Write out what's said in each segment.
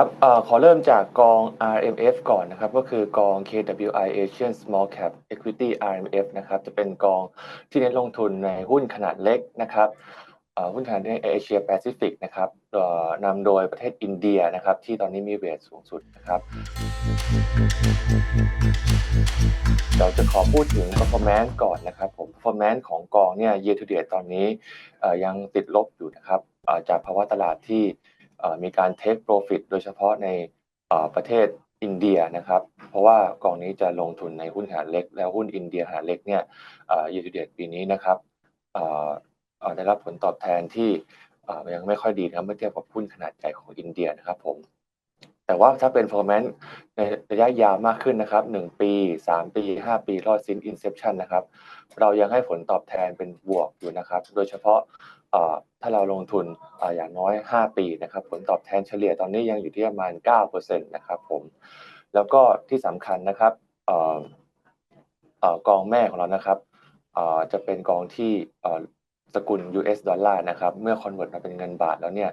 ครับอขอเริ่มจากกอง RMF ก่อนนะครับ ก็คือกอง KWI Asian Small Cap Equity RMF นะครับ จะเป็นกองที่เน้นลงทุนในหุ้นขนาดเล็กนะครับหุ้นขนาดเล็กเอเชียแปซิฟิกนะครับนำโดยประเทศอินเดียนะครับ ที่ตอนนี้มีเวทสูงสุดนะครับ เราจะขอพูดถึง performance ก่อนนะครับ ผม performance ของกองเนี่ย year to date ตอนนี้ยังติดลบอยู่นะครับจากภาวะตลาดที่ มีการ take profit โดยเฉพาะในประเทศอินเดียนะครับ เพราะว่ากองนี้จะลงทุนในหุ้นขนาดเล็ก แล้วหุ้นอินเดียขนาดเล็กเนี่ยเอ่อ year to date ปีนี้นะครับได้รับผลตอบแทนที่ยังไม่ค่อยดีนะครับเมื่อเทียบกับหุ้นขนาดใหญ่ของอินเดียนะครับผมแต่ว่าถ้าเป็น performance ในระยะยาวมากขึ้นนะครับ 1 ปี 3 ปี 5 ปีรอดสิ้น inception นะครับ เรายังให้ผลตอบแทนเป็นบวกอยู่นะครับ โดยเฉพาะ ถ้าเราลงทุนออย่างน้อย 5 ปีนะครับผลตอบแทนเฉลี่ยตอนนี้ยังอยู่ที่ประมาณ9%นะครับผมแล้วก็ที่สำคัญนะครับออกองแม่ของเรานะครับจะเป็นกองที่สกุล US ดอลลาร์นะครับเมื่อ convert มาเป็นเงินบาทแล้วเนี่ย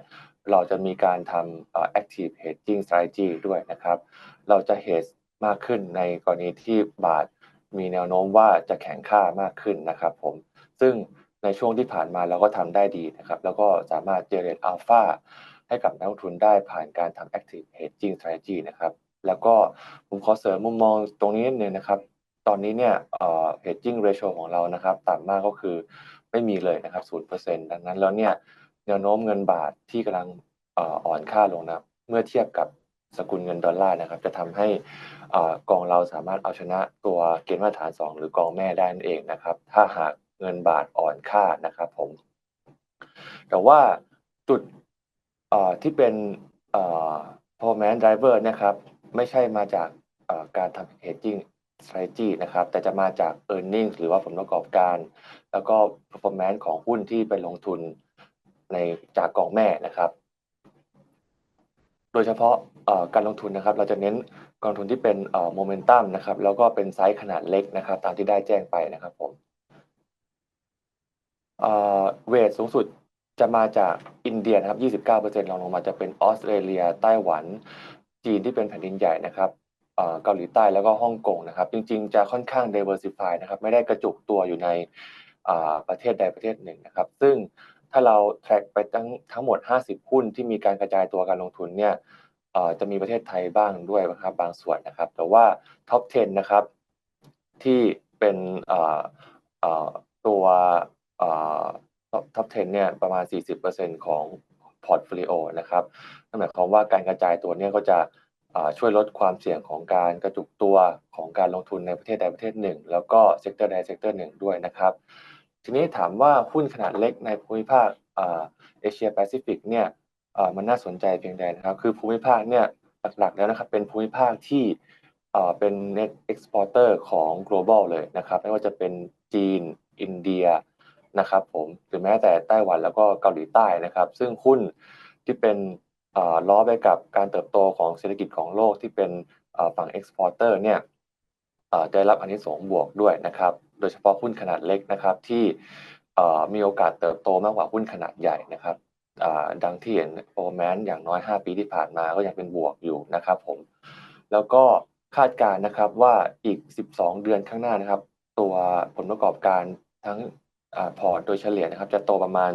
เราจะมีการทำ active hedging strategy ด้วยนะครับ เราจะ hedge มากขึ้นในกรณีที่บาทมีแนวโน้มว่าจะแข็งค่ามากขึ้นนะครับผมซึ่ง ในช่วงที่ผ่านมาเราก็ทำได้ดีนะครับ แล้วก็สามารถ generate alpha ให้กับนักลงทุนได้ผ่านการทำ active hedging strategy นะครับ แล้วก็ผมขอเสริมมุมมองตรงนี้นิดนึงนะครับ ตอนนี้เนี่ยเอ่อ hedging ratio ของเรานะครับต่ำมากก็คือไม่มีเลยนะครับ 0%ดังนั้นแล้วเนี่ยแนวโน้มเงินบาทที่กำลังอ่อนค่าลงนะเมื่อเทียบกับสกุลเงินดอลลาร์นะครับ จะทำให้อ่อกองเราสามารถเอาชนะตัวเกณฑ์มาตรฐาน 2 หรือกองแม่ได้นั่นเองนะครับ ถ้าหาก เงินบาทอ่อนค่านะครับผม แต่ว่าจุดที่เป็นเอ่อ performance driver นะครับ ไม่ใช่มาจากการทำ hedging strategy นะครับ แต่จะมาจาก earnings หรือว่าผลประกอบการ แล้วก็ performance ของหุ้นที่ไปลงทุนในจากกองแม่นะครับ โดยเฉพาะการลงทุนนะครับ เราจะเน้นกองทุนที่เป็นเอ่อ momentum นะครับ แล้วก็เป็นไซส์ขนาดเล็กนะครับ ตามที่ได้แจ้งไปนะครับผม เวทสูงสุดจะมาจากอินเดียนะครับ 29%รองลงมาจะเป็นออสเตรเลีย ไต้หวัน จีนที่เป็นแผ่นดินใหญ่นะครับเกาหลีใต้แล้วก็ฮ่องกงนะครับ จริงๆ จะค่อนข้าง diversify นะครับ ไม่ได้กระจุกตัวอยู่ในประเทศใดประเทศหนึ่งนะครับ ซึ่งถ้าเรา track ไปทั้งทั้งหมด 50 หุ้นที่มีการกระจายตัวการลงทุนเนี่ยจะมีประเทศไทยบ้างด้วยนะครับบางส่วนนะครับ แต่ว่า top 10 นะครับ ที่เป็นตัว เอ่อ top top 10 เนี่ยประมาณ 40%ของพอร์ตโฟลิโอนะครับนั่นหมายความว่าการกระจายตัวเนี่ยก็จะช่วยลดความเสี่ยงของการกระจุกตัวของการลงทุนในประเทศใดประเทศหนึ่ง แล้วก็เซกเตอร์ใดเซกเตอร์หนึ่งด้วยนะครับ ทีนี้ถามว่าหุ้นขนาดเล็กในภูมิภาคเอเชียแปซิฟิกเนี่ยมันน่าสนใจเพียงใดนะครับ คือภูมิภาคเนี่ยหลักๆแล้วนะครับเป็นภูมิภาคที่เป็น net exporter ของ global เลยนะครับ ไม่ว่าจะเป็นจีน อินเดีย นะครับผมหรือแม้แต่ไต้หวันแล้วก็เกาหลีใต้นะครับ ซึ่งหุ้นที่เป็นล้อไปกับการเติบโตของเศรษฐกิจของโลกที่เป็นฝั่ง exporter เตอร์เนี่ยได้รับอานิสงส์บวกด้วยนะครับ โดยเฉพาะหุ้นขนาดเล็กนะครับที่มีโอกาสเติบโตมากกว่าหุ้นขนาดใหญ่นะครับดังที่เห็น performance อย่างน้อย 5 ปีที่ผ่านมาก็ยังเป็นบวกอยู่นะครับผมแล้วก็คาดการณ์นะครับว่าอีก 12 เดือนข้างหน้านะครับ ตัวผลประกอบการทั้ง พอร์ตโดยเฉลี่ยนะครับ จะโตประมาณ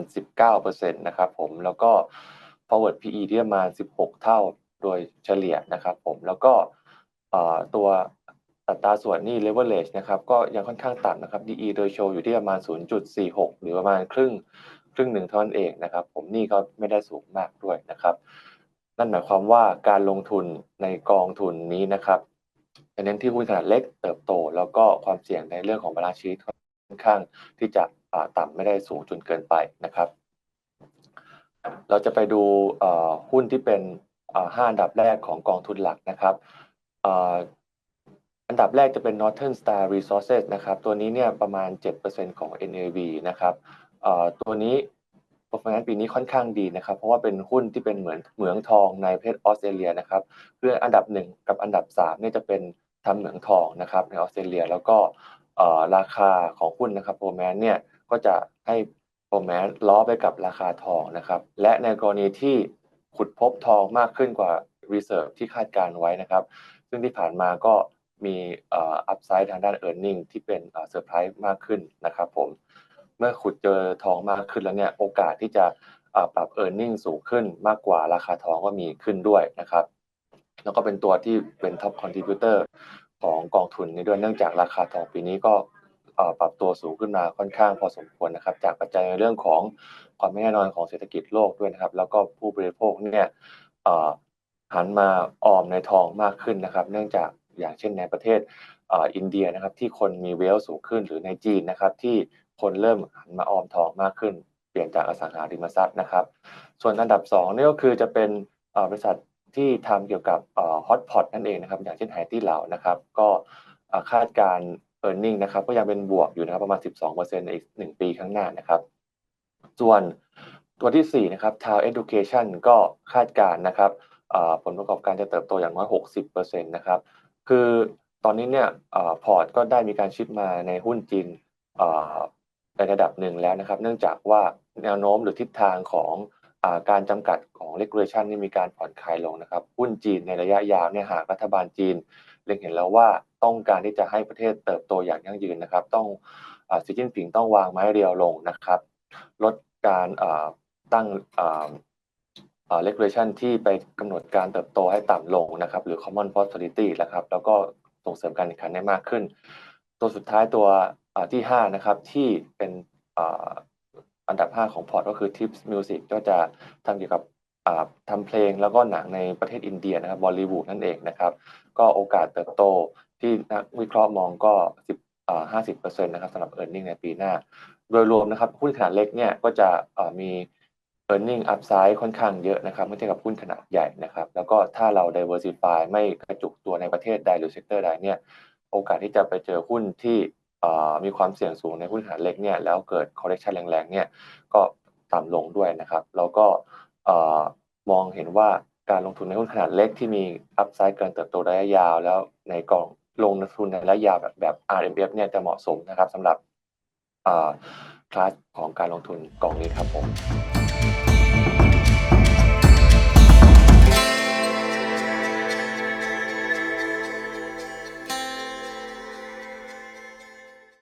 19%นะครับผมแล้วก็ forward PE ที่ประมาณ 16 เท่าโดยเฉลี่ยนะครับผมแล้วก็ตัวอัตราส่วนนี้ leverage นะครับก็ยังค่อนข้างต่ำนะครับ DE ratio อยู่ที่ประมาณ 0.46 หรือประมาณครึ่งครึ่งหนึ่งเท่านั้นเองนะครับ ผมนี่ก็ไม่ได้สูงมากด้วยนะครับ นั่นหมายความว่าการลงทุนในกองทุนนี้นะครับจะเน้นที่หุ้นขนาดเล็กเติบโต แล้วก็ความเสี่ยงในเรื่องของ balance sheet ค่อนข้างที่จะ ต่ำไม่ได้สูงจนเกินไปนะครับ เราจะไปดูหุ้นที่เป็นห้าอันดับแรกของกองทุนหลักนะครับอันดับแรกจะเป็น Northern Star Resources นะครับ ตัวนี้เนี่ยประมาณ 7%ของ NAV นะครับตัวนี้ performance ปีนี้ค่อนข้างดีนะครับ เพราะว่าเป็นหุ้นที่เป็นเหมือนเหมืองทองในประเทศออสเตรเลียนะครับเพื่ออันดับ 1 กับอันดับ3เนี่ยจะเป็นทำเหมืองทองนะครับในออสเตรเลีย แล้วก็ราคาของหุ้นนะครับ performance เนี่ย ก็จะให้ performance ล้อไปกับราคาทองนะครับ และในกรณีที่ขุดพบทองมากขึ้นกว่า reserve ที่คาดการไว้นะครับ ซึ่งที่ผ่านมาก็มีอ่อ upside ทางด้าน earning ที่เป็นเซอร์ไพรส์มากขึ้นนะครับผมเมื่อขุดเจอทองมากขึ้นแล้วเนี่ยโอกาสที่จะเอ่อปรับ earning สูงขึ้นมากกว่าราคาทองก็มีขึ้นด้วยนะครับ แล้วก็เป็นตัวที่เป็น top contributor ของกองทุนนี้ด้วยเนื่องจากราคาทองปีนี้ก็ ปรับตัวสูงขึ้นมาค่อนข้างพอสมควรนะครับ จากปัจจัยในเรื่องของความไม่แน่นอนของเศรษฐกิจโลกด้วยนะครับ แล้วก็ผู้บริโภคเนี่ยหันมาออมในทองมากขึ้นนะครับ เนื่องจากอย่างเช่นในประเทศอินเดียนะครับ ที่คนมีเวลสูงขึ้นหรือในจีนนะครับ ที่คนเริ่มหันมาออมทองมากขึ้น เปลี่ยนจากอสังหาริมทรัพย์นะครับ ส่วนอันดับสองนี่ก็คือจะเป็นบริษัทที่ทำเกี่ยวกับฮอตพอตนั่นเองนะครับ อย่างเช่นไหตี้เหล่านะครับ ก็คาดการ e a r n i n g นะครับก็ยังเป็นบวกอยู่นะครับประมาณ 12%ในอีก 1 ปีข้างหน้านะครับ ส่วนตัวที่ 4 นะครับ Town Education ก็คาดการณ์นะครับผลประกอบการจะเติบโตอย่างน้อย 60%นะครับคือตอนนี้เนี่ยอพอร์ตก็ได้มีการชิปมาในหุ้นจีนในระดับหนึ่งแล้วนะครับ เนื่องจากว่าแนวโน้มหรือทิศทางของอการจำกัดของ regulation นี่มีการผ่อนคลายลงนะครับ หุ้นจีนในระยะยาวเนี่ยหากรัฐบาลจีน เล็งเห็นแล้วว่าต้องการที่จะให้ประเทศเติบโตอย่างยั่งยืนนะครับ ต้องอสีจิ้นผิงต้องวางไม้เรียวลงนะครับ ลดการตั้งอ่าอ่า regulation ที่ไปกำหนดการเติบโตให้ต่ำลงนะครับ หรือ common prosperity นะครับ แล้วก็ส่งเสริมการแข่งขันได้มากขึ้น ตัวสุดท้ายตัวที่ 5 นะครับ ที่เป็นอันดับ 5 ของพอร์ตก็คือ Tips Music ก็จะทำเกี่ยวกับ อ่าทำเพลงแล้วก็หนังในประเทศอินเดียนะครับบอลลีวูดนั่นเองนะครับ ก็โอกาสเติบโตที่นักวิเคราะห์มองก็10อ่า50%นะครับสำหรับ e a r n i n g ในปีหน้า โดยรวมนะครับหุ้นขนาดเล็กเนี่ยก็จะอ่อมี e a r n i n g upside ค่อนข้างเยอะนะครับเมื่อเทียบกับหุ้นขนาดใหญ่นะครับ แล้วก็ถ้าเรา diversify ไม่กระจุกตัวในประเทศใดหรือเซกเตอร์ใดเนี่ยโอกาสที่จะไปเจอหุ้นที่อ่อมีความเสี่ยงสูงในหุ้นขนาดเล็กเนี่ยแล้วเกิด correction แรงๆเนี่ยก็ต่ำลงด้วยนะครับ แล้วก็ มองเห็นว่าการลงทุนในหุ้นขนาดเล็กที่มีอัพไซด์การเติบโตระยะยาว แล้วในกองลงทุนในระยะยาวแบบแบบ RMF เนี่ยจะเหมาะสมนะครับสำหรับคลาสของการลงทุนกองนี้ครับผม